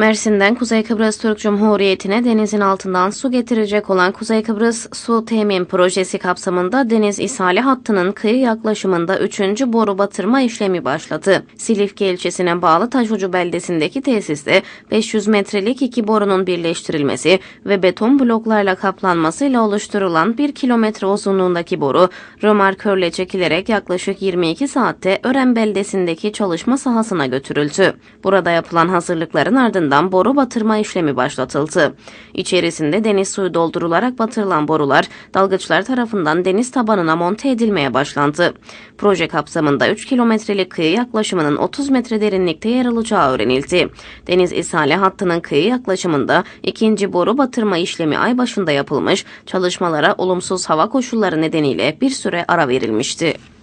Mersin'den Kuzey Kıbrıs Türk Cumhuriyeti'ne denizin altından su getirecek olan Kuzey Kıbrıs Su Temin Projesi kapsamında deniz ishali hattının kıyı yaklaşımında 3. boru batırma işlemi başladı. Silifke ilçesine bağlı Taşucu beldesindeki tesiste 500 metrelik iki borunun birleştirilmesi ve beton bloklarla kaplanmasıyla oluşturulan 1 kilometre uzunluğundaki boru römarkörle çekilerek yaklaşık 22 saatte Ören beldesindeki çalışma sahasına götürüldü. Burada yapılan hazırlıkların ardından ardından boru batırma işlemi başlatıldı. İçerisinde deniz suyu doldurularak batırılan borular dalgıçlar tarafından deniz tabanına monte edilmeye başlandı. Proje kapsamında 3 kilometrelik kıyı yaklaşımının 30 metre derinlikte yer alacağı öğrenildi. Deniz ishali hattının kıyı yaklaşımında ikinci boru batırma işlemi ay başında yapılmış, çalışmalara olumsuz hava koşulları nedeniyle bir süre ara verilmişti.